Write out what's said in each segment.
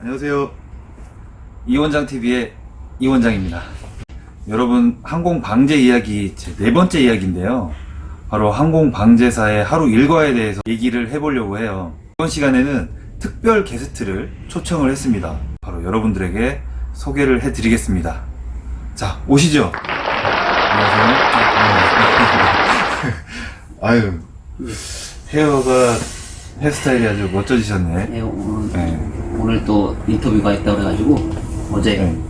안녕하세요. 이원장 TV의 이원장입니다. 여러분 항공 방제 이야기 제 네 번째 이야기인데요. 바로 항공 방제사의 하루 일과에 대해서 얘기를 해보려고 해요. 이번 시간에는 특별 게스트를 초청을 했습니다. 바로 여러분들에게 소개를 해드리겠습니다. 자 오시죠. 안녕하세요. 아유 헤어가 헤어스타일이 아주 멋져지셨네. 네, 오늘, 네. 오늘 또 인터뷰가 있다 그래가지고 어제 네.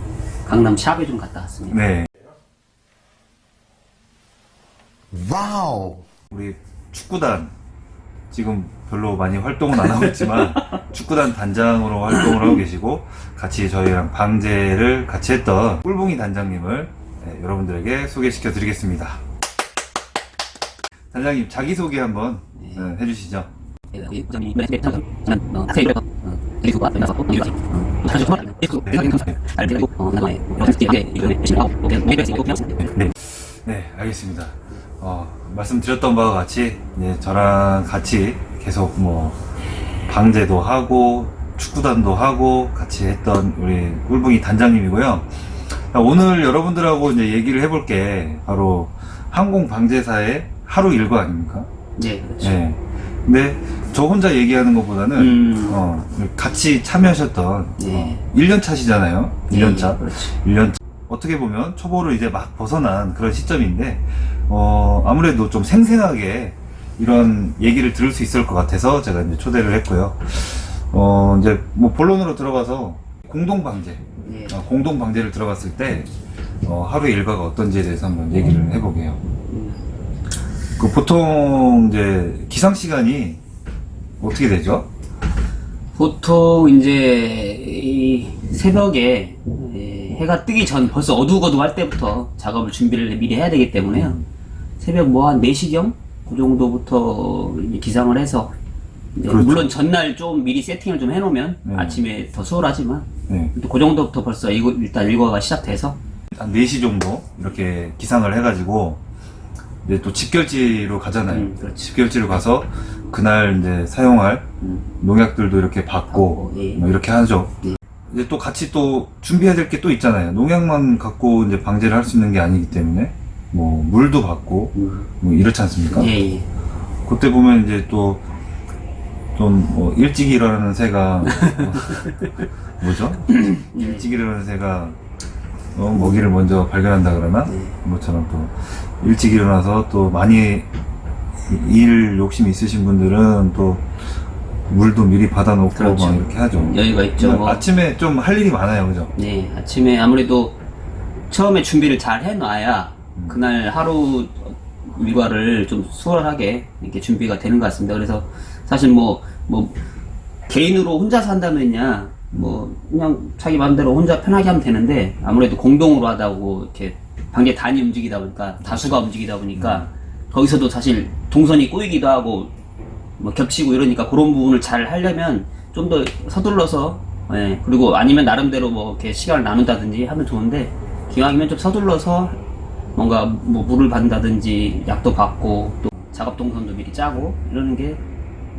강남 샵에 좀 갔다 왔습니다. 네. 와우. 우리 축구단 지금 별로 많이 활동은 안 하고 있지만 축구단 단장으로 활동을 하고 계시고 같이 저희랑 방제를 같이 했던 꿀봉이 단장님을 네, 여러분들에게 소개시켜 드리겠습니다. 단장님 자기소개 한번 네, 해주시죠. 네, 우 리 부장님이 이번에 집에 찾아서 저는 어, 학생이 그래서 어, 대리수가 끝나서 또 일하지. 어, 사실 정말 대리수 대리수 알고 어, 그다음에 여러 가지 이제 이번에 열심히 하고 또 그냥 했습니다. 네. 네, 알겠습니다. 어, 말씀드렸던 바와 같이, 이제 저랑 같이 계속 뭐, 방제도 하고, 축구단도 하고, 같이 했던 우리 꿀붕이 단장님이고요. 자, 오늘 여러분들하고 이제 얘기를 해볼 게, 바로 항공방제사의 하루 일과 아닙니까? 네, 그렇죠. 네. 근데 저 혼자 얘기하는 것보다는, 음. 어, 같이 참여하셨던, 네. 어, 1년 차시잖아요. 1년 차. 네, 그렇죠. 1년 어떻게 보면 초보를 이제 막 벗어난 그런 시점인데 어 아무래도 좀 생생하게 이런 얘기를 들을 수 있을 것 같아서 제가 이제 초대를 했고요. 어 이제 뭐 본론으로 들어가서 공동 방제, 네. 어, 공동 방제를 들어갔을 때 어, 하루 일과가 어떤지에 대해서 한번 얘기를 해보게요. 음. 그 보통 이제 기상 시간이 어떻게 되죠? 보통 이제 이 새벽에 예, 해가 뜨기 전 벌써 어둑어둑할 때부터 작업을 준비를 미리 해야 되기 때문에요. 새벽 뭐 한 4시경 그 정도부터 이제 기상을 해서 이제 그렇죠. 물론 전날 좀 미리 세팅을 좀 해놓으면 네. 아침에 더 수월하지만 네. 또 그 정도부터 벌써 일단 일과가 시작돼서 한 4시 정도 이렇게 기상을 해가지고 이제 또 집결지로 가잖아요. 음, 그렇지. 집결지로 가서 그날 이제 사용할 음, 농약들도 이렇게 받고 받고, 예. 뭐 이렇게 하죠. 예. 이제 또 같이 또 준비해야 될 게 또 있잖아요. 농약만 갖고 이제 방제를 할 수 있는 게 아니기 때문에 뭐 물도 받고 음, 뭐 이렇지 않습니까? 예, 예. 그때 보면 이제 또 좀 뭐 일찍 일어나는 새가 뭐, 뭐죠? 일찍 일어나는 새가 어, 먹이를 먼저 발견한다 그러나 네. 뭐처럼 또 일찍 일어나서 또 많이 일 욕심이 있으신 분들은 또 물도 미리 받아놓고 그렇죠. 막 이렇게 하죠. 여유가 있죠. 뭐. 아침에 좀 할 일이 많아요, 그죠? 네, 아침에 아무래도 처음에 준비를 잘 해놔야 음. 그날 하루 일과를 좀 수월하게 이렇게 준비가 되는 것 같습니다. 그래서 사실 뭐, 뭐, 개인으로 혼자 산다면야, 뭐, 그냥 자기 마음대로 혼자 편하게 하면 되는데, 아무래도 공동으로 하다고 이렇게 방제 단이 움직이다 보니까, 다수가 움직이다 보니까, 거기서도 사실 동선이 꼬이기도 하고, 뭐 겹치고 이러니까 그런 부분을 잘 하려면 좀 더 서둘러서 예, 그리고 아니면 나름대로 뭐 이렇게 시간을 나눈다든지 하면 좋은데 기왕이면 좀 서둘러서 뭔가 뭐 물을 받는다든지 약도 받고 또 작업 동선도 미리 짜고 이러는 게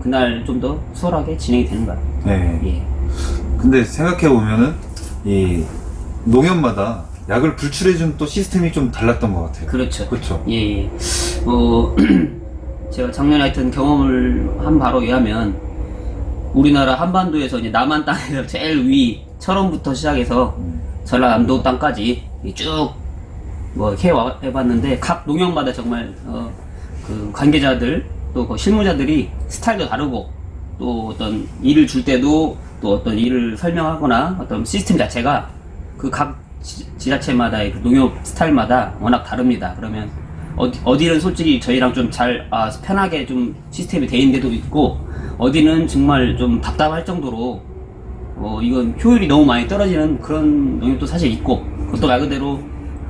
그날 좀 더 수월하게 진행이 되는 것 같아요. 네. 예. 근데 생각해 보면은 이 농협마다 약을 불출해준 또 시스템이 좀 달랐던 것 같아요. 그렇죠. 그렇죠. 예, 예. 어, 제가 작년에 하여튼 경험을 한 바로 의하면 우리나라 한반도에서 이제 남한 땅에서 제일 위 철원부터 시작해서 음. 전라남도 땅까지 쭉뭐 해와 해봤는데 각 농협마다 정말 어, 그 관계자들 또 그 실무자들이 스타일도 다르고 또 어떤 일을 줄 때도 또 어떤 일을 설명하거나 어떤 시스템 자체가 그각 지 자체마다의 그 농협 스타일마다 워낙 다릅니다. 그러면 어디, 어디는 솔직히 저희랑 좀 잘 아, 편하게 좀 시스템이 돼 있는 데도 있고 어디는 정말 좀 답답할 정도로 어, 이건 효율이 너무 많이 떨어지는 그런 농협도 사실 있고 그것도 말 그대로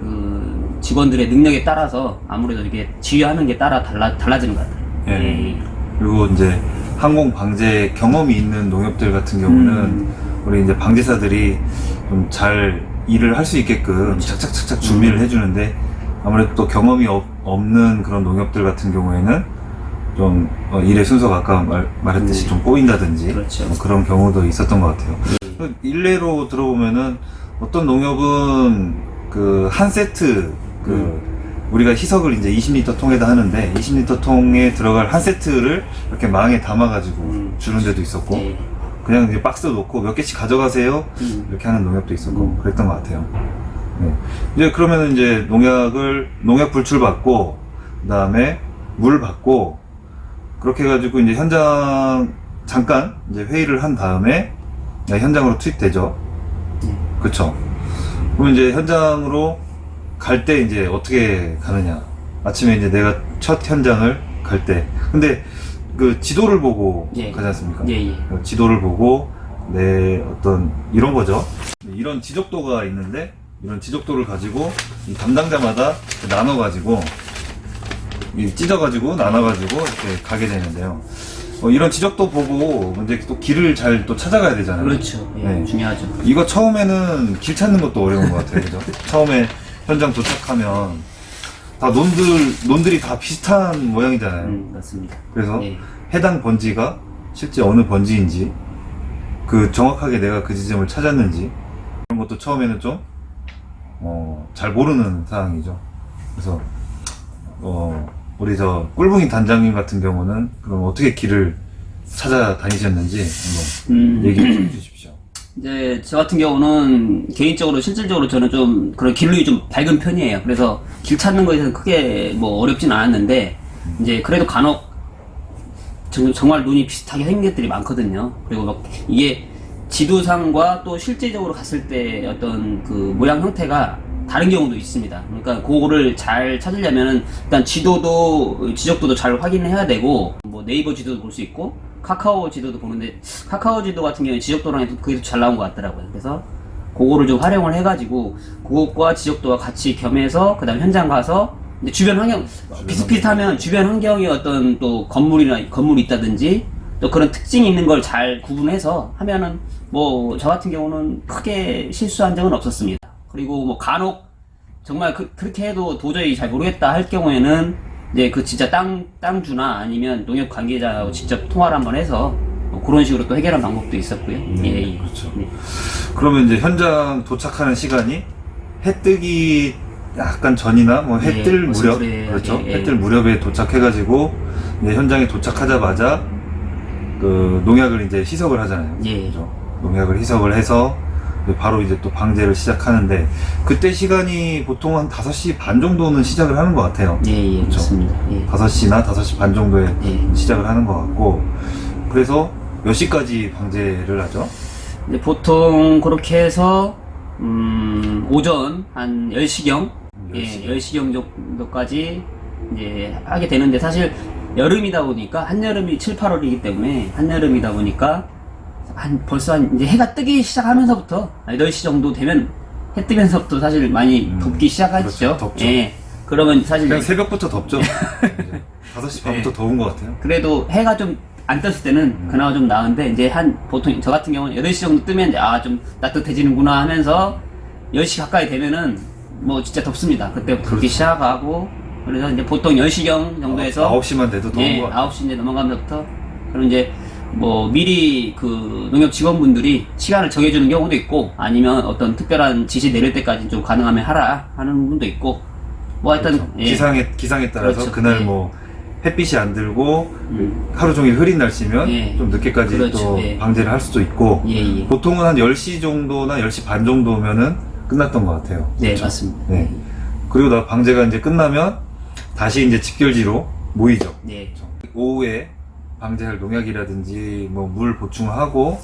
그 직원들의 능력에 따라서 아무래도 이게 지휘하는 게 따라 달라, 달라지는 것 같아요. 예. 그리고 이제 항공 방제 경험이 있는 농협들 같은 경우는 음. 우리 이제 방제사들이 좀 잘 일을 할 수 있게끔 그렇죠. 착착착착 준비를 음. 해주는데 아무래도 또 경험이 없, 없는 그런 농협들 같은 경우에는 좀 어, 일의 순서가 아까 말, 말했듯이 음. 좀 꼬인다든지 그렇죠. 뭐 그런 경우도 있었던 것 같아요. 예. 그 일례로 들어보면은 어떤 농협은 그 한 세트 그 음. 우리가 희석을 이제 20리터 통에다 하는데 20리터 통에 들어갈 한 세트를 이렇게 망에 담아가지고 음. 주는 데도 있었고 예. 그냥 이제 박스 놓고 몇 개씩 가져가세요 음. 이렇게 하는 농협도 있었고 음. 그랬던 것 같아요. 네. 이제 그러면은 이제 농약을 농약 불출 받고 그다음에 물 받고 그렇게 해가지고 이제 현장 잠깐 이제 회의를 한 다음에 네, 현장으로 투입되죠. 그렇죠. 그럼 이제 현장으로 갈 때 이제 어떻게 가느냐. 아침에 이제 내가 첫 현장을 갈 때. 근데 그 지도를 보고 예. 가지 않습니까? 예, 예. 그 지도를 보고 내 어떤 이런 거죠. 이런 지적도가 있는데 이런 지적도를 가지고 이 담당자마다 나눠 가지고 찢어 가지고 나눠 가지고 이렇게 가게 되는데요. 어, 이런 지적도 보고 이제 또 길을 잘 또 찾아가야 되잖아요. 그렇죠. 예, 네. 중요하죠. 이거 처음에는 길 찾는 것도 어려운 것 같아요. 그죠? 처음에 현장 도착하면 다 논들 논들이 다 비슷한 모양이잖아요. 음, 맞습니다. 그래서 예. 해당 번지가 실제 어느 번지인지 그 정확하게 내가 그 지점을 찾았는지 그런 것도 처음에는 좀 어, 잘 모르는 상황이죠. 그래서 어, 우리 저 꿀붕이 단장님 같은 경우는 그럼 어떻게 길을 찾아다니셨는지 한번 음. 얘기해 좀 주십시오. 이제 저 같은 경우는 개인적으로 실질적으로 저는 좀 그런 길이 좀 밝은 편이에요. 그래서 길 찾는 거에 대해서 크게 뭐 어렵진 않았는데 이제 그래도 간혹 정- 정말 눈이 비슷하게 생긴 것들이 많거든요. 그리고 막 이게 지도상과 또 실제적으로 갔을 때 어떤 그 모양 형태가 다른 경우도 있습니다. 그러니까 그거를 잘 찾으려면은 일단 지도도 지적도도 잘 확인해야 되고 뭐 네이버 지도도 볼 수 있고 카카오 지도도 보는데 카카오 지도 같은 경우에 지적도랑 해도 그게 더잘 나온 것 같더라고요. 그래서 그거를 좀 활용을 해가지고 그것과 지적도와 같이 겸해서 그다음 현장 가서 이제 주변 환경 비슷비슷하면 주변 환경에 어떤 또 건물이나 건물이 있다든지 또 그런 특징이 있는 걸 잘 구분해서 하면은 뭐 저 같은 경우는 크게 실수한 적은 없었습니다. 그리고 뭐 간혹 정말 그, 그렇게 해도 도저히 잘 모르겠다 할 경우에는 이제 그 진짜 땅 땅주나 아니면 농협 관계자하고 직접 통화를 한번 해서 뭐 그런 식으로 또 해결한 방법도 있었고요. 예, 예. 그렇죠. 네. 그러면 이제 현장 도착하는 시간이 해 뜨기 약간 전이나 뭐해 예, 뜰 어서 무렵 그래. 그렇죠 예, 해 예. 뜰 무렵에 도착해가지고 이제 현장에 도착하자마자 그 농약을 이제 희석을 하잖아요. 예. 그렇죠? 농약을 희석을 해서 바로 이제 또 방제를 시작하는데 그때 시간이 보통 한 5시 반 정도는 시작을 하는 것 같아요. 예, 예, 그렇죠. 맞습니다. 예. 5시나 5시 반 정도에 예. 시작을 하는 것 같고 그래서 몇 시까지 방제를 하죠? 이제 보통 그렇게 해서 음, 오전 한 10시경 예, 10시. 10시경 정도까지 이제 하게 되는데 사실 여름이다 보니까 한여름이 7, 8월이기 때문에 한여름이다 보니까 한 벌써 한 이제 해가 뜨기 시작하면서부터 8시 정도 되면 해 뜨면서부터 사실 많이 음, 덥기 시작하죠. 그렇죠. 덥죠. 예. 그러면 사실 그냥 새벽부터 덥죠. 이제 5시 반부터 네. 더운 것 같아요. 그래도 해가 좀 안 떴을 때는 음. 그나마 좀 나은데 이제 한 보통 저 같은 경우는 8시 정도 뜨면 아 좀 따뜻해지는구나 하면서 10시 가까이 되면은 뭐 진짜 덥습니다. 그때부터 덥기 그렇죠. 시작하고 그래서 이제 보통 10시경 정도에서 9시만 돼도 더운 예, 것 같아요. 9시 이제 넘어가면서부터 그럼 이제 뭐 미리 그 농협 직원분들이 시간을 정해주는 경우도 있고 아니면 어떤 특별한 지시 내릴 때까지 좀 가능하면 하라 하는 분도 있고 뭐 하여튼 그렇죠. 예. 기상에, 기상에 따라서 그렇죠. 그날 예. 뭐 햇빛이 안 들고 음. 하루 종일 흐린 날씨면 예. 좀 늦게까지 그렇죠. 또 예. 방제를 할 수도 있고 예, 예. 보통은 한 10시 정도나 10시 반 정도면은 끝났던 것 같아요. 네, 그렇죠? 맞습니다. 네. 그리고 나 방제가 이제 끝나면 다시 이제 집결지로 모이죠. 네. 오후에 방제할 농약이라든지 뭐 물 보충하고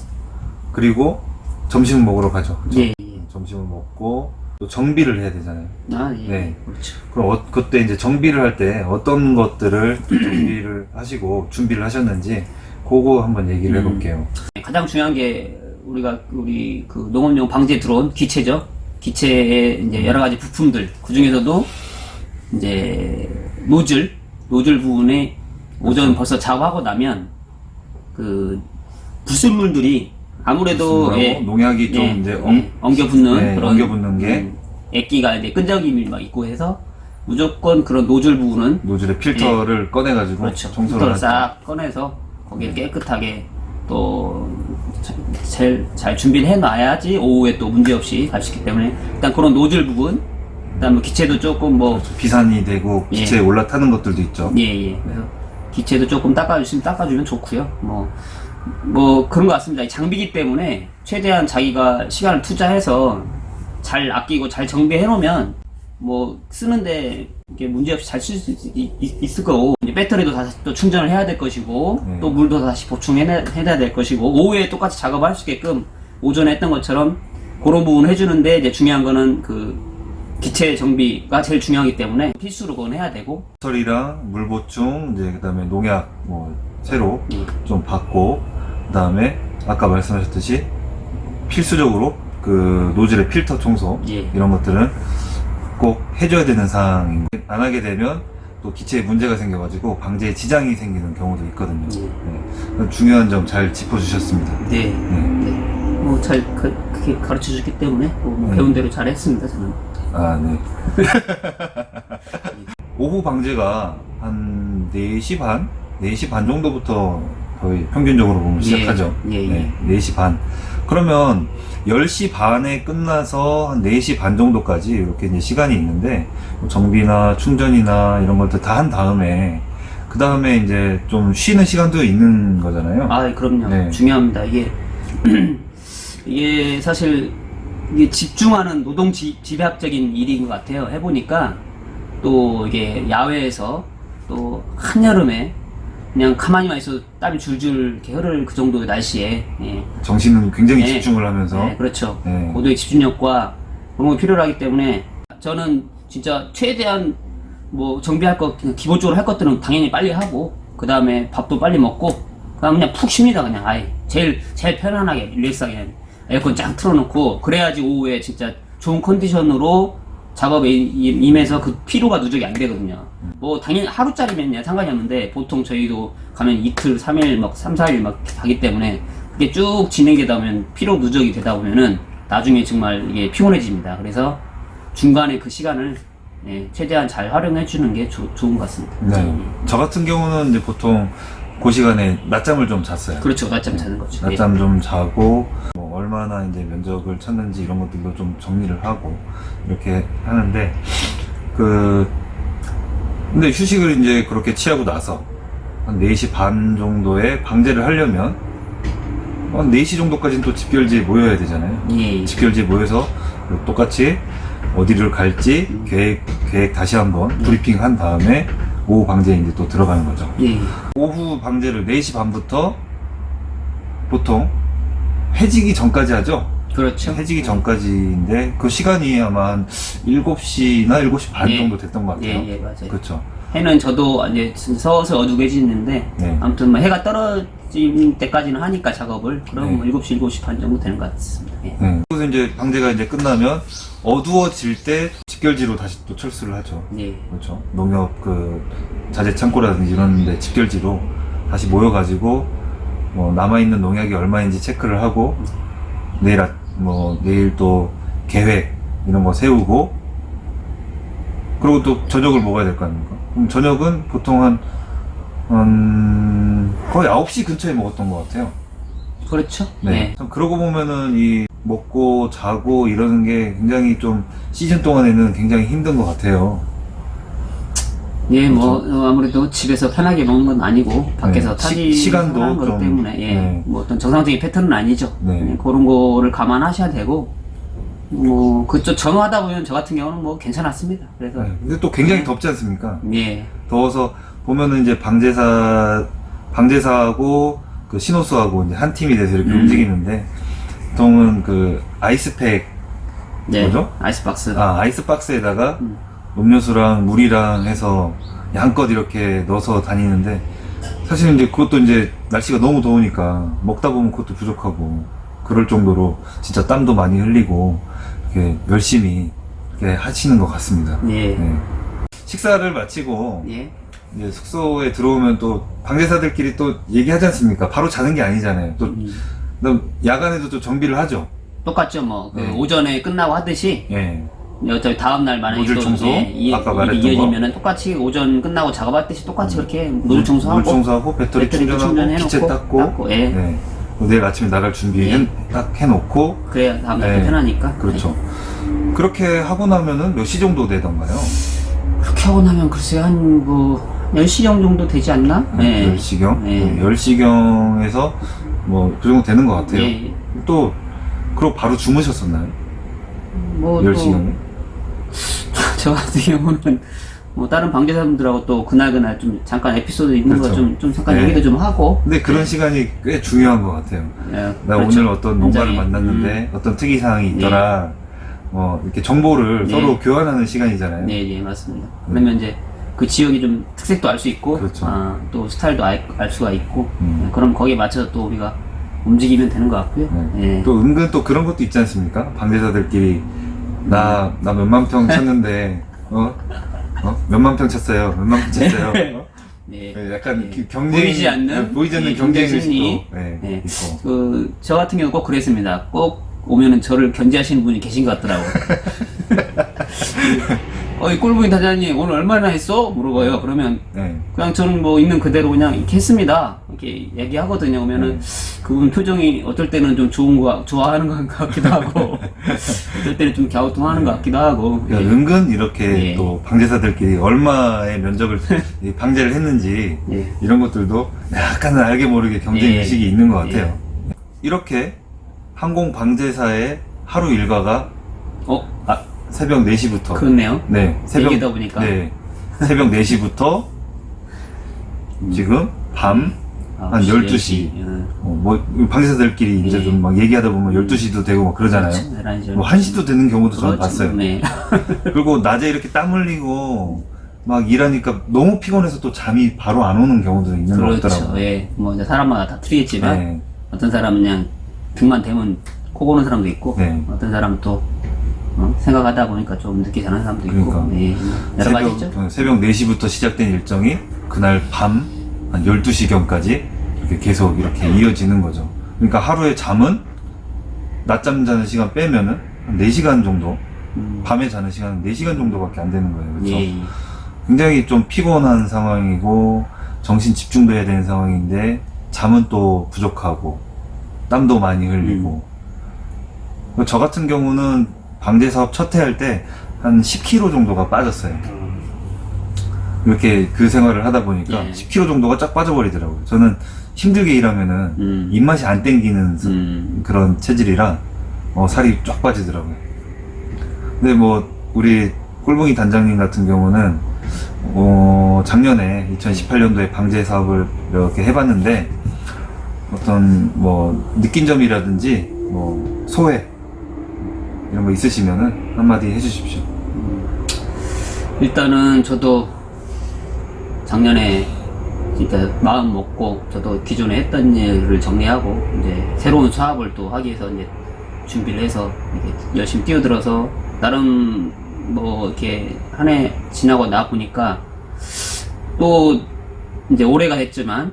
그리고 점심 먹으러 가죠. 그렇죠? 예, 예. 점심을 먹고 또 정비를 해야 되잖아요. 아, 예. 네. 그렇죠. 그럼 어, 그때 이제 정비를 할 때 어떤 것들을 정비를 하시고 준비를 하셨는지 그거 한번 얘기를 음. 해볼게요. 가장 중요한 게 우리가 우리 그 농업용 방제 들어온 기체죠. 기체의 이제 여러 가지 부품들 그 중에서도 이제 노즐 노즐 부분에 오전. 벌써 작업하고 나면 그 불순물들이 아무래도 예, 농약이 좀 예, 이제 예, 엉- 엉겨 붙는 네, 그런 엉겨 붙는 게 음, 액기가 이제 끈적임이 막 있고 해서 무조건 그런 노즐 부분은 노즐의 필터를 꺼내가지고 그렇죠. 청소를 필터를. 싹 꺼내서 거기에 깨끗하게 또 제일 잘 준비를 해놔야지 오후에 또 문제 없이 갈 수 있기 때문에 일단 그런 노즐 부분, 그다음 뭐 기체도 조금 뭐 비산이 되고 예. 기체에 올라타는 것들도 있죠. 예 예. 그래서 기체도 조금 닦아주시면 닦아주면 좋고요. 뭐, 뭐 그런 것 같습니다. 이 장비기 때문에 최대한 자기가 시간을 투자해서 잘 아끼고 잘 정비해 놓으면 뭐 쓰는데 이게 문제 없이 잘 쓸 수 있을 거고 이제 배터리도 다시 또 충전을 해야 될 것이고 네. 또 물도 다시 보충해야 해야 될 것이고 오후에 똑같이 작업할 수 있게끔 오전에 했던 것처럼 그런 부분 해주는데 이제 중요한 거는 그 기체 정비가 제일 중요하기 때문에 필수로 그건 해야 되고 배터리랑 물 보충 이제 그다음에 농약 뭐 새로 예. 좀 받고 그다음에 아까 말씀하셨듯이 필수적으로 그 노즐의 필터 청소 예. 이런 것들은 꼭 해줘야 되는 사항인데 안 하게 되면 또 기체에 문제가 생겨가지고 방제에 지장이 생기는 경우도 있거든요. 예. 네. 중요한 점 잘 짚어주셨습니다. 네. 네. 네. 뭐잘 그렇게 가르쳐 줬기 때문에 뭐 네. 배운 대로 잘 했습니다 저는. 아, 네. 오후 방제가 한 4시 반? 4시 반 정도부터 거의 평균적으로 보면 시작하죠. 예, 예. 네, 4시 반. 그러면 10시 반에 끝나서 한 4시 반 정도까지 이렇게 이제 시간이 있는데 뭐 정비나 충전이나 이런 것들 다 한 다음에 그 다음에 이제 좀 쉬는 시간도 있는 거잖아요. 아 그럼요. 네. 중요합니다. 이게 이게 사실 이게 집중하는 노동 지, 집약적인 일인 것 같아요. 해보니까 또 이게 야외에서 또 한여름에 그냥 가만히만 있어도 땀이 줄줄 이렇게 흐를 그 정도의 날씨에 예. 정신은 굉장히 네. 집중을 하면서 네, 그렇죠. 네. 고도의 집중력과 그런 게 필요하기 때문에 저는 진짜 최대한 뭐 정비할 것 그냥 기본적으로 할 것들은 당연히 빨리 하고 그 다음에 밥도 빨리 먹고 그냥 그냥 푹 쉽니다 그냥 아예 제일 제일 편안하게 릴렉스하게 에어컨 쫙 틀어놓고 그래야지 오후에 진짜 좋은 컨디션으로 작업에 임- 임해서 그 피로가 누적이 안 되거든요. 뭐 당연히 하루짜리면 상관이 없는데 보통 저희도 가면 이틀, 3일, 막 3, 4일 막 가기 때문에 그게 쭉 진행되다 보면 피로 누적이 되다 보면은 나중에 정말 이게 피곤해집니다. 그래서 중간에 그 시간을 예, 최대한 잘 활용해 주는 게 조- 좋은 것 같습니다. 네. 저 같은 경우는 이제 보통 그 시간에 낮잠을 좀 잤어요. 그렇죠. 낮잠 자는 거죠. 예. 낮잠 좀 자고 뭐 얼마나 이제 면적을 찾는지 이런 것들도 좀 정리를 하고 이렇게 하는데 그 근데 휴식을 이제 그렇게 취하고 나서 한 4시 반 정도에 방제를 하려면 한 4시 정도까지는 또 집결지에 모여야 되잖아요. 예, 예. 집결지에 모여서 똑같이 어디를 갈지 계획 계획 다시 한번 브리핑 한 다음에 오후 방제에 이제 또 들어가는 거죠. 예. 오후 방제를 4시 반부터 보통 해지기 전까지 하죠. 그렇죠. 해지기 전까지인데 그 시간이 아마 한 7시나 7시 반 예. 정도 됐던 것 같아요. 예, 예, 맞아요. 그렇죠. 해는 저도 이제 서서 어둑해지는데 네. 아무튼 뭐 해가 떨어질 때까지는 하니까 작업을 그럼 네. 뭐 7시, 7시 반 정도 되는 것 같습니다. 예. 네. 그래서 이제 방제가 이제 끝나면 어두워질 때 집결지로 다시 또 철수를 하죠. 예. 그렇죠. 농협 그 자재 창고라든지 이런 데 집결지로 다시 모여가지고 뭐 남아있는 농약이 얼마인지 체크를 하고 내일 아, 뭐 내일 또 계획 이런 거 세우고 그리고 또 저녁을 먹어야 될 거 아닙니까? 그럼 저녁은 보통 한, 음, 거의 9시 근처에 먹었던 것 같아요. 그렇죠. 네. 네. 참 그러고 보면은 이 먹고 자고 이러는 게 굉장히 좀 시즌 동안에는 굉장히 힘든 것 같아요. 예, 뭐 어, 아무래도 집에서 편하게 먹는 건 아니고 밖에서 네, 시- 타지 시간도 하는 것 좀, 때문에 예, 네. 뭐 어떤 정상적인 패턴은 아니죠. 네. 예, 그런 거를 감안하셔야 되고 뭐 그쪽 전후하다 보면 저 같은 경우는 뭐 괜찮았습니다. 그래서 네. 근데 또 굉장히 덥지 않습니까? 예, 더워서 보면은 이제 방제사 방제사하고 그 신호수하고 이제 한 팀이 돼서 이렇게 음. 움직이는데 보통은 그 아이스팩 네, 뭐죠? 아이스박스. 아 아이스박스에다가 음. 음료수랑 물이랑 해서 양껏 이렇게 넣어서 다니는데 사실 이제 그것도 이제 날씨가 너무 더우니까 먹다 보면 그것도 부족하고 그럴 정도로 진짜 땀도 많이 흘리고 이렇게 열심히 이렇게 하시는 것 같습니다. 예, 네. 식사를 마치고 예, 이제 숙소에 들어오면 또 방제사들끼리 또 얘기하지 않습니까? 바로 자는 게 아니잖아요. 또 음. 야간에도 또 정비를 하죠. 똑같죠. 뭐 그 네. 오전에 끝나고 하듯이 예. 어차피 다음 날 만약에 노즐 또 청소? 예, 이, 아까 말했던 이어지면은 똑같이 오전 끝나고 작업할 듯이 똑같이 그렇게 노즐 청소하고 물 청소하고 배터리, 배터리 충전하고 충전해놓고 기체 닦고, 닦고, 예. 네. 내일 아침에 나갈 준비 예. 딱 해놓고 그래야 다음 날 네. 편하니까. 그렇죠. 그렇게 하고 나면은 몇 시 정도 되던가요? 네. 그렇게 하고 나면 글쎄 한뭐 10시경 정도 되지 않나? 네. 10시경? 네. 10시경에서 뭐 그 정도 되는 것 같아요. 예. 또 그리고 바로 주무셨었나요? 뭐 10시경에? 저 같은 경우는 뭐 다른 방제사분들하고 또 그날 그날 좀 잠깐 에피소드 있는 그렇죠. 거좀 좀 잠깐 네. 얘기도 좀 하고. 근데 그런 시간이 꽤 중요한 것 같아요. 예, 나 그렇죠. 오늘 어떤 농가를 굉장히, 만났는데 어떤 특이 사항이 있더라. 뭐 이렇게 정보를 네. 서로 교환하는 시간이잖아요. 음, 네, 네, 맞습니다. 그러면 이제 그 지역이 좀 특색도 알 수 있고, 그렇죠. 아, 또 스타일도 알, 알 수가 있고, 음. 네, 그럼 거기에 맞춰서 또 우리가 움직이면 되는 것 같고요. 네. 예. 또 은근 또 그런 것도 있지 않습니까? 방대사들끼리 나 나 몇만 평 쳤는데 어? 어? 몇만 평 쳤어요. 몇만 평 쳤어요. 어? 네. 네, 약간 네. 그 경쟁 보이지 않는 네, 보이지 않는 예, 경쟁 경쟁 심리. 의식도 네, 네. 있고. 그, 저 같은 경우 꼭 그랬습니다. 꼭 오면은 저를 견제하시는 분이 계신 것 같더라고요. 어, 이 꼴보기 단장님 오늘 얼마나 했어? 물어봐요. 그러면 네. 그냥 저는 뭐 있는 그대로 그냥 이렇게 했습니다. 이렇게 얘기하거든요. 오면은 그분 표정이 어떨 때는 좀 좋은 거, 좋아하는 것 같기도 하고, 어떨 때는 좀 갸우뚱하는 것 같기도 하고. 그러니까 은근 이렇게 예. 또 방제사들끼리 얼마의 면적을 이 방제를 했는지 예. 이런 것들도 약간은 알게 모르게 경쟁 예. 의식이 있는 것 같아요. 이렇게 항공 방제사의 하루 일과가 어, 아, 새벽 4시부터 그렇네요. 네, 새벽 얘기다 보니까. 네. 새벽 4시부터 지금 밤 아, 한 12시. 10시. 예. 어, 뭐 방제사들끼리 이제 예. 좀 막 얘기하다 보면 12시도 되고 막 그러잖아요. 그렇죠. 11시. 뭐 1시도 되는 경우도 저는 그렇죠. 봤어요. 네. 그리고 낮에 이렇게 땀 흘리고 막 일하니까 너무 피곤해서 또 잠이 바로 안 오는 경우도 있는 것 그렇죠. 같더라고요. 예. 뭐 이제 사람마다 다 틀리겠지만 네. 어떤 사람은 그냥 등만 대면 코 고는 사람도 있고 네. 어떤 사람은 또 어, 생각하다 보니까 좀 늦게 자는 사람도 있고 그러니까. 예. 여러 가지 있죠. 새벽, 어, 새벽 4시부터 시작된 일정이 그날 밤 한 12시경까지 이렇게 계속 이렇게 이어지는 거죠. 그러니까 하루에 잠은 낮잠 자는 시간 빼면은 한 4시간 정도, 음. 밤에 자는 시간은 4시간 정도밖에 안 되는 거예요. 그렇죠? 예. 굉장히 좀 피곤한 상황이고 정신 집중돼야 되는 상황인데 잠은 또 부족하고 땀도 많이 흘리고 음. 저 같은 경우는 방제 사업 첫 해 할 때 한 10kg 정도가 빠졌어요. 이렇게 그 생활을 하다 보니까 예. 10kg 정도가 쫙 빠져버리더라고요. 저는 힘들게 일하면은 음. 입맛이 안 땡기는 음. 그런 체질이라 어, 살이 쫙 빠지더라고요. 근데 뭐 우리 꼴붕이 단장님 같은 경우는 어, 작년에 2018년도에 방제 사업을 이렇게 해봤는데 어떤 뭐 느낀 점이라든지 뭐 소회 이런 거 있으시면은 한마디 해주십시오. 일단은 저도 작년에 진짜 마음 먹고 저도 기존에 했던 일을 정리하고 이제 새로운 사업을 또 하기 위해서 이제 준비를 해서 이렇게 열심히 뛰어들어서 나름 뭐 이렇게 한 해 지나고 나 보니까 또 이제 올해가 됐지만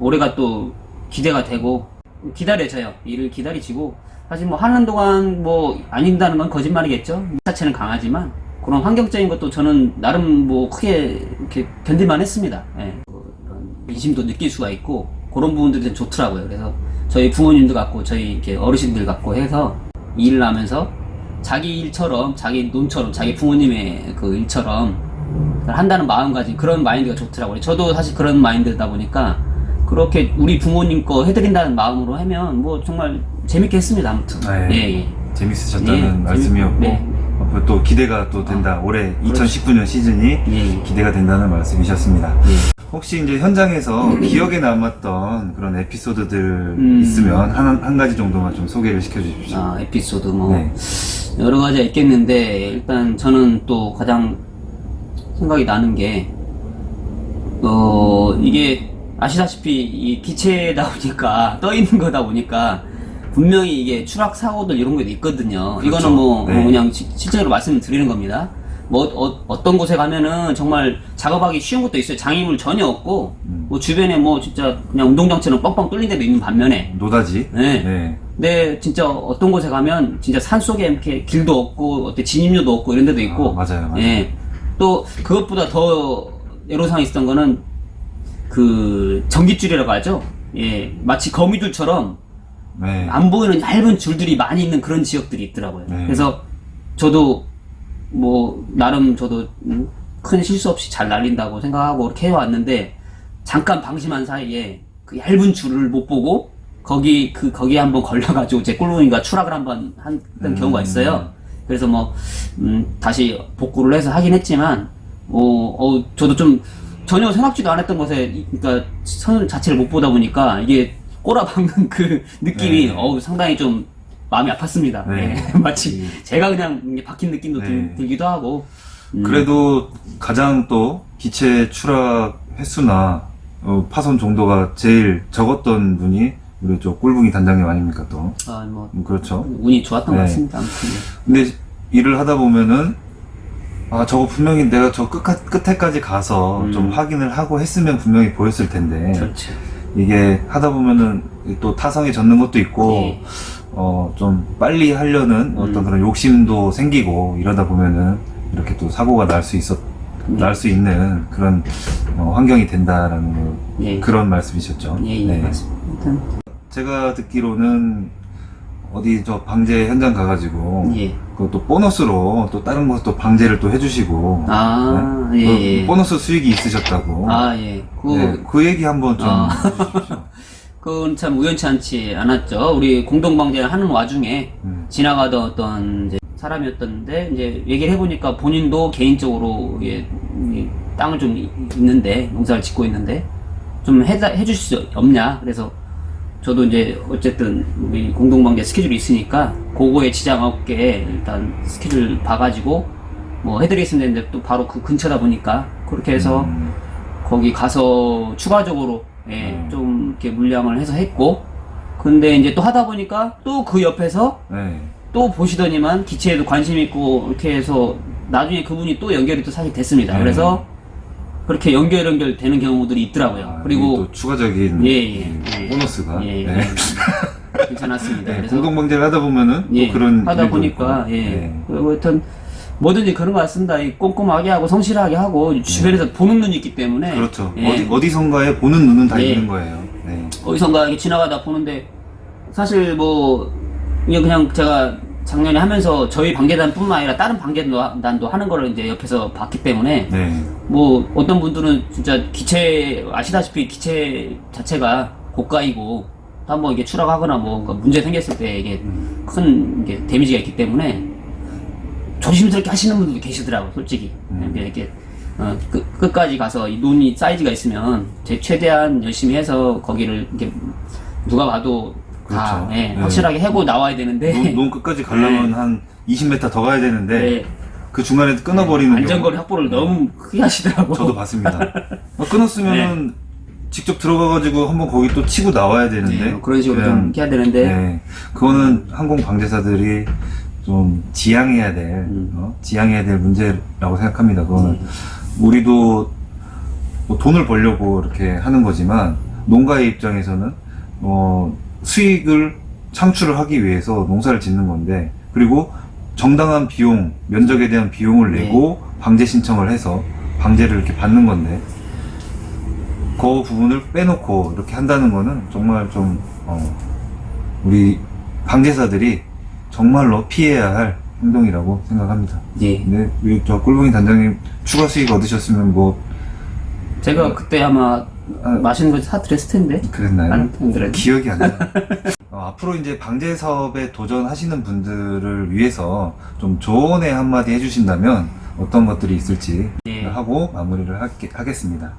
올해가 또 기대가 되고 기다려져요. 일을 기다리시고 사실 뭐 하는 동안 뭐 아닌다는 건 거짓말이겠죠. 자체는 강하지만 그런 환경적인 것도 저는 나름 뭐 크게 이렇게 견딜만 했습니다. 예. 그런 민심도 느낄 수가 있고 그런 부분들이 좀 좋더라고요. 그래서 저희 부모님들 같고 저희 이렇게 어르신들 같고 해서 일을 하면서 자기 일처럼 자기 논처럼 자기 부모님의 그 일처럼 한다는 마음가짐 그런 마인드가 좋더라고요. 저도 사실 그런 마인드다 보니까 그렇게 우리 부모님 거 해드린다는 마음으로 하면 뭐 정말 재밌게 했습니다. 아무튼 네. 예, 예. 재밌으셨다는 예, 말씀이었고 네. 앞으로 또 기대가 또 된다. 올해 그렇죠. 2019년 시즌이 예, 예. 기대가 된다는 말씀이셨습니다. 예. 혹시 이제 현장에서 기억에 남았던 그런 에피소드들 음. 있으면 한, 한 가지 정도만 좀 소개를 시켜주십시오. 아, 에피소드 뭐 네. 여러 가지가 있겠는데 일단 저는 또 가장 생각이 나는 게 어, 이게 아시다시피 이 기체다 보니까 떠 있는 거다 보니까 분명히 이게 추락 사고들 이런 것도 있거든요. 그렇죠. 이거는 뭐 네. 어, 그냥 시- 실제로 말씀드리는 겁니다. 뭐 어, 떤 곳에 가면은 정말 작업하기 쉬운 것도 있어요. 장애물 전혀 없고 음. 뭐 주변에 뭐 진짜 그냥 운동장처럼 뻥뻥 뚫린 데도 있는 반면에 노다지? 네. 네. 근데 진짜 어떤 곳에 가면 진짜 산 속에 이렇게 길도 없고 어때 진입로도 없고 이런 데도 있고 아, 맞아요, 맞아요. 예. 또 그것보다 더 애로사항이 있었던 거는 그 전기줄이라고 하죠. 예, 마치 거미줄처럼 네. 안 보이는 얇은 줄들이 많이 있는 그런 지역들이 있더라고요. 네. 그래서 저도 뭐 나름 저도 음, 큰 실수 없이 잘 날린다고 생각하고 이렇게 해왔는데 잠깐 방심한 사이에 그 얇은 줄을 못 보고 거기 그 거기에 한번 걸려가지고 제 꿀봉이가 추락을 한번 한 음. 경우가 있어요. 그래서 뭐 음, 다시 복구를 해서 하긴 했지만 어, 어 저도 좀 전혀 생각지도 않았던 것에 이- 그러니까 선 자체를 못 보다 보니까 이게 꼬라박는 그 느낌이 네. 어우 상당히 좀 마음이 아팠습니다. 네. 예, 마치 제가 그냥 이게 박힌 느낌도 들, 네. 들 기도 하고 음, 그래도 가장 또 기체 추락 횟수나 어, 파손 정도가 제일 적었던 분이 우리 저 꿀붕이 단장님 아닙니까 또 아, 뭐 음, 그렇죠. 운이 좋았던 것 네. 같습니다. 아무튼 예. 근데 일을 하다 보면은 아 저거 분명히 내가 저 끝, 끝에까지 가서 음. 좀 확인을 하고 했으면 분명히 보였을 텐데 그렇죠. 이게 하다 보면은 또 타성에 젖는 것도 있고 예. 어좀 빨리 하려는 음. 어떤 그런 욕심도 생기고 이러다 보면은 이렇게 또 사고가 날 수 있었 네. 날수 있는 그런 어, 환경이 된다라는 거, 예. 그런 말씀이셨죠. 예, 예, 네. 맞습니다. 제가 듣기로는 어디 저 방제 현장 가가지고 예. 그것도 보너스로 또 다른 것도 방제를 또 해주시고 아, 네? 예, 그 예. 보너스 수익이 있으셨다고. 아, 예. 그, 네, 그 얘기 한번 좀 아. 해주십시오. 그건 참 우연치 않지 않았죠. 우리 공동방제를 하는 와중에 음. 지나가던 어떤 이제 사람이었던데 이제 얘기를 해보니까 본인도 개인적으로 예, 이 땅을 좀 이- 있는데 농사를 짓고 있는데 좀 해다, 해주실 수 없냐 그래서 저도 이제 어쨌든 우리 공동방제 스케줄이 있으니까 그거에 지장 없게 일단 스케줄 봐가지고 뭐 해드리겠습니다 했는데 또 바로 그 근처다 보니까 그렇게 해서 음, 거기 가서 추가적으로 예, 음. 좀 이렇게 물량을 해서 했고 근데 이제 또 하다 보니까 또 그 옆에서 네. 또 보시더니만 기체에도 관심 있고 이렇게 해서 나중에 그분이 또 연결이 또 사실 됐습니다. 네. 그래서 그렇게 연결 연결 되는 경우들이 있더라고요. 아, 그리고 또 추가적인 예, 예, 이 예. 보너스가 예, 네. 예. 괜찮았습니다. 네, 그래서 공동 방제를 하다 보면은 예, 또 그런 하다 보니까 있고. 예. 네. 그리고 하여튼 뭐든지 그런 것 같습니다. 이 꼼꼼하게 하고 성실하게 하고 주변에서 보는 눈이 있기 때문에 그렇죠. 예. 어디 어디선가에 보는 눈은 다 예. 있는 거예요. 네. 어디선가 이렇게 지나가다 보는데 사실 뭐 그냥 그냥 제가 작년에 하면서 저희 방계단뿐만 아니라 다른 방계단도 하는 거를 이제 옆에서 봤기 때문에 네. 뭐 어떤 분들은 진짜 기체 아시다시피 기체 자체가 고가이고 또 한번 이게 추락하거나 뭐 문제 생겼을 때 이게 큰 이게 데미지가 있기 때문에 조심스럽게 하시는 분들도 계시더라고 솔직히 음. 이렇게 어, 끝, 끝까지 가서 이 눈이 사이즈가 있으면 제 최대한 열심히 해서 거기를 이렇게 누가 봐도 다 그렇죠. 예, 네. 확실하게 해고 나와야 되는데 논, 논 끝까지 가려면 한 20m 더 가야 되는데 네. 그 중간에 끊어버리는 안전거리 경우. 확보를 너무 크게 하시더라고 저도 봤습니다. 어, 끊었으면은 직접 들어가가지고 한번 거기 또 치고 나와야 되는데 네, 뭐 그런 식으로 그냥, 좀 해야 되는데 네, 그거는 항공 방제사들이 좀 지양해야 될 음. 어? 지양해야 될 문제라고 생각합니다. 그거는 우리도 뭐 돈을 벌려고 이렇게 하는 거지만 농가의 입장에서는 어, 수익을 창출을 하기 위해서 농사를 짓는 건데 그리고 정당한 비용 면적에 대한 비용을 네. 내고 방제 신청을 해서 방제를 이렇게 받는 건데 그 부분을 빼놓고 이렇게 한다는 거는 정말 좀 어, 우리 방제사들이 정말로 피해야 할 행동이라고 생각합니다. 예. 근데 우리 저 꿀봉이 단장님 추가 수익 얻으셨으면 뭐 제가 그때 아마 아, 맛있는 거 사드렸을 텐데 그랬나요? 안 힘들어요. 기억이 안 나요. 어, 앞으로 이제 방제 사업에 도전하시는 분들을 위해서 좀 조언의 한마디 해주신다면 어떤 것들이 있을지 예. 하고 마무리를 할게, 하겠습니다.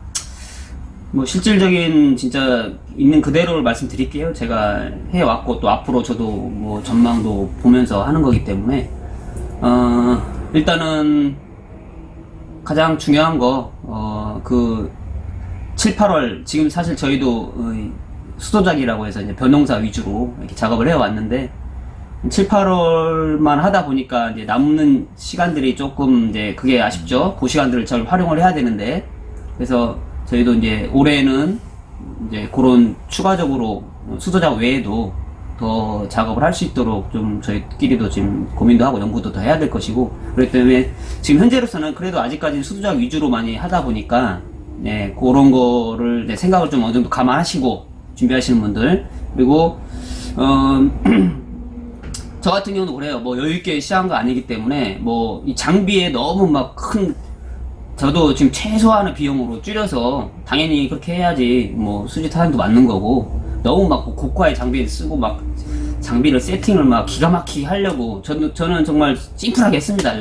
뭐 실질적인 진짜 있는 그대로를 말씀드릴게요. 제가 해왔고 또 앞으로 저도 뭐 전망도 보면서 하는 거기 때문에 어 일단은 가장 중요한 거 어 그 7, 8월 지금 사실 저희도 어, 이 수도작이라고 해서 이제 변농사 위주로 이렇게 작업을 해왔는데 7, 8월만 하다 보니까 이제 남는 시간들이 조금 이제 그게 아쉽죠. 그 시간들을 잘 활용을 해야 되는데 그래서 저희도 이제 올해는 이제 그런 추가적으로 수도작 외에도 더 작업을 할 수 있도록 좀 저희끼리도 지금 고민도 하고 연구도 더 해야 될 것이고 그렇기 때문에 지금 현재로서는 그래도 아직까지는 수도작 위주로 많이 하다 보니까 네, 그런 거를 이제 생각을 좀 어느 정도 감안하시고 준비하시는 분들 그리고 어, 저 같은 경우도 그래요. 뭐 여유 있게 시작한 거 아니기 때문에 뭐 이 장비에 너무 막 큰 저도 지금 최소한의 비용으로 줄여서 당연히 그렇게 해야지 뭐 수지 타산도 맞는 거고 너무 막 고가의 장비를 쓰고 막 장비를 세팅을 막 기가 막히게 하려고 저는 저는 정말 심플하게 했습니다.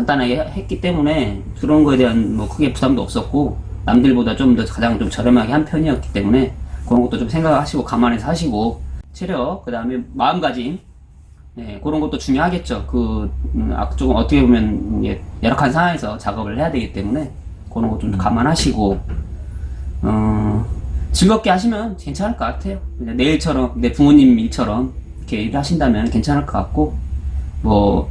간단하게 했기 때문에 그런 거에 대한 뭐 크게 부담도 없었고 남들보다 좀 더 가장 좀 저렴하게 한 편이었기 때문에 그런 것도 좀 생각하시고 감안해서 하시고 체력 그 다음에 마음가짐 네, 그런 것도 중요하겠죠. 그, 음, 아, 조금 어떻게 보면, 열악한 상황에서 작업을 해야 되기 때문에, 그런 것좀 감안하시고, 어, 즐겁게 하시면 괜찮을 것 같아요. 내일처럼, 내 부모님 일처럼, 이렇게 일을 하신다면 괜찮을 것 같고, 뭐,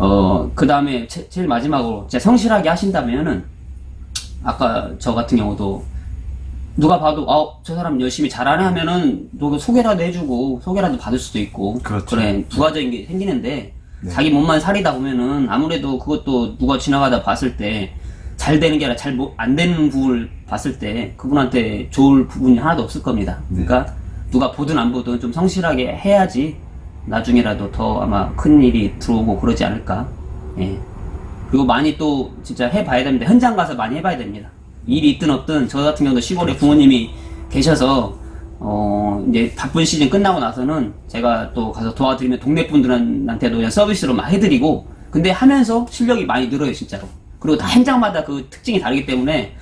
어, 그 다음에 제일 마지막으로, 진짜 성실하게 하신다면은, 아까 저 같은 경우도, 누가 봐도, 아, 저 사람 열심히 잘하네 하면은, 누가 소개라도 해주고, 소개라도 받을 수도 있고, 그렇죠. 래 부가적인 게 생기는데, 네. 자기 몸만 살이다 보면은, 아무래도 그것도 누가 지나가다 봤을 때, 잘 되는 게 아니라 잘 안 되는 부분을 봤을 때, 그분한테 좋을 부분이 하나도 없을 겁니다. 네. 그러니까, 누가 보든 안 보든 좀 성실하게 해야지, 나중에라도 더 아마 큰 일이 들어오고 그러지 않을까. 예. 그리고 많이 또 진짜 해봐야 됩니다. 현장 가서 많이 해봐야 됩니다. 일이 있든 없든 저 같은 경우도 시골에 부모님이 계셔서 어 이제 바쁜 시즌 끝나고 나서는 제가 또 가서 도와드리면 동네 분들한테도 그냥 서비스로 막 해드리고 근데 하면서 실력이 많이 늘어요 진짜로. 그리고 다 현장마다 그 특징이 다르기 때문에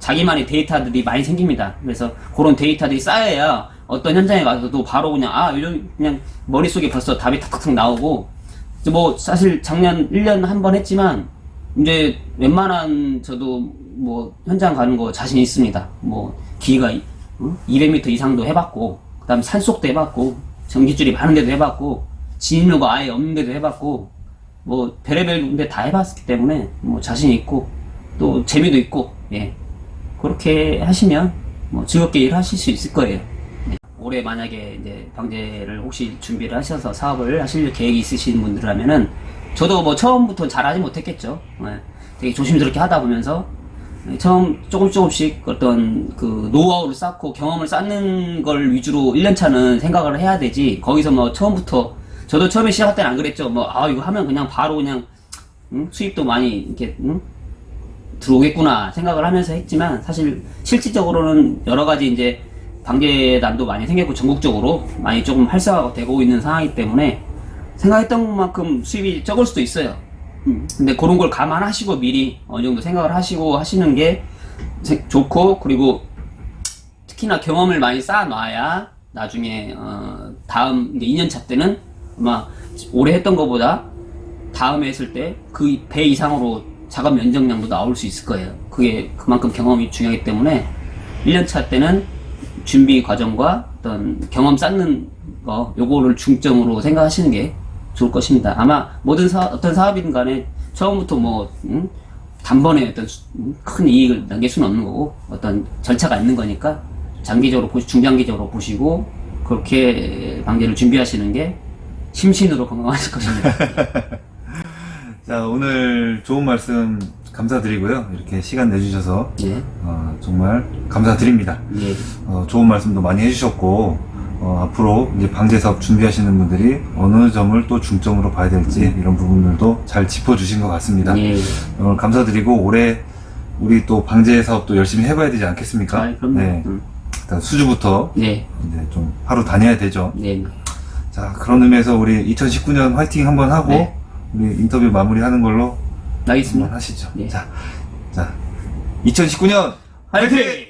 자기만의 데이터들이 많이 생깁니다. 그래서 그런 데이터들이 쌓여야 어떤 현장에 가서도 바로 그냥 아 이런 그냥 머릿속에 벌써 답이 탁탁탁 나오고 뭐 사실 작년 1년 한 번 했지만 이제 웬만한 저도 뭐 현장 가는 거 자신 있습니다. 뭐 길이가 이- 어? 200m 이상도 해봤고 그다음 산속도 해봤고 전기줄이 많은 데도 해봤고 진입로가 아예 없는 데도 해봤고 뭐 별의별 데다 해봤기 때문에 뭐 자신 있고 또 재미도 있고 예 그렇게 하시면 뭐 즐겁게 일하실 수 있을 거예요. 네. 올해 만약에 이제 방제를 혹시 준비를 하셔서 사업을 하실 계획이 있으신 분들이라면은 저도 뭐 처음부터 잘하지 못했겠죠. 예. 되게 조심스럽게 하다 보면서 예, 처음 조금 조금씩 어떤 그 노하우를 쌓고 경험을 쌓는 걸 위주로 1년차는 생각을 해야 되지 거기서 뭐 처음부터 저도 처음에 시작할 때는 안 그랬죠. 뭐 아 이거 하면 그냥 바로 그냥 응? 수입도 많이 이렇게 응? 들어오겠구나 생각을 하면서 했지만 사실 실질적으로는 여러 가지 이제 방계단도 많이 생겼고 전국적으로 많이 조금 활성화가 되고 있는 상황이기 때문에 생각했던 만큼 수입이 적을 수도 있어요. 음, 근데 그런 걸 감안하시고 미리 어느 정도 생각을 하시고 하시는 게 세- 좋고 그리고 특히나 경험을 많이 쌓아놔야 나중에 어, 다음 이제 2년차 때는 아마 올해 했던 것보다 다음에 했을 때 그 배 이상으로 작업 면적량도 나올 수 있을 거예요. 그게 그만큼 경험이 중요하기 때문에 1년차 때는 준비 과정과 어떤 경험 쌓는 거 요거를 중점으로 생각하시는 게 좋을 것입니다. 아마 모든 사, 어떤 사업이든 간에 처음부터 뭐 음? 단번에 어떤 수- 음? 큰 이익을 남길 수는 없는 거고 어떤 절차가 있는 거니까 장기적으로 보시 중장기적으로 보시고 그렇게 방제를 준비하시는 게 심신으로 건강하실 것입니다. 자, 오늘 좋은 말씀 감사드리고요. 이렇게 시간 내주셔서 예. 어, 정말 감사드립니다. 예. 어, 좋은 말씀도 많이 해주셨고 어, 앞으로 이제 방제 사업 준비하시는 분들이 어느 점을 또 중점으로 봐야 될지 이런 부분들도 잘 짚어주신 것 같습니다. 예. 오늘 감사드리고 올해 우리 또 방제 사업도 열심히 해봐야 되지 않겠습니까? 아, 그럼요. 네. 음. 일단 수주부터 네. 이제 좀 하루 다녀야 되죠. 네. 자 그런 의미에서 우리 2019년 화이팅 한번 하고 네. 우리 인터뷰 마무리하는 걸로 한번 알겠습니다. 하시죠. 네. 자, 자 2019년 화이팅!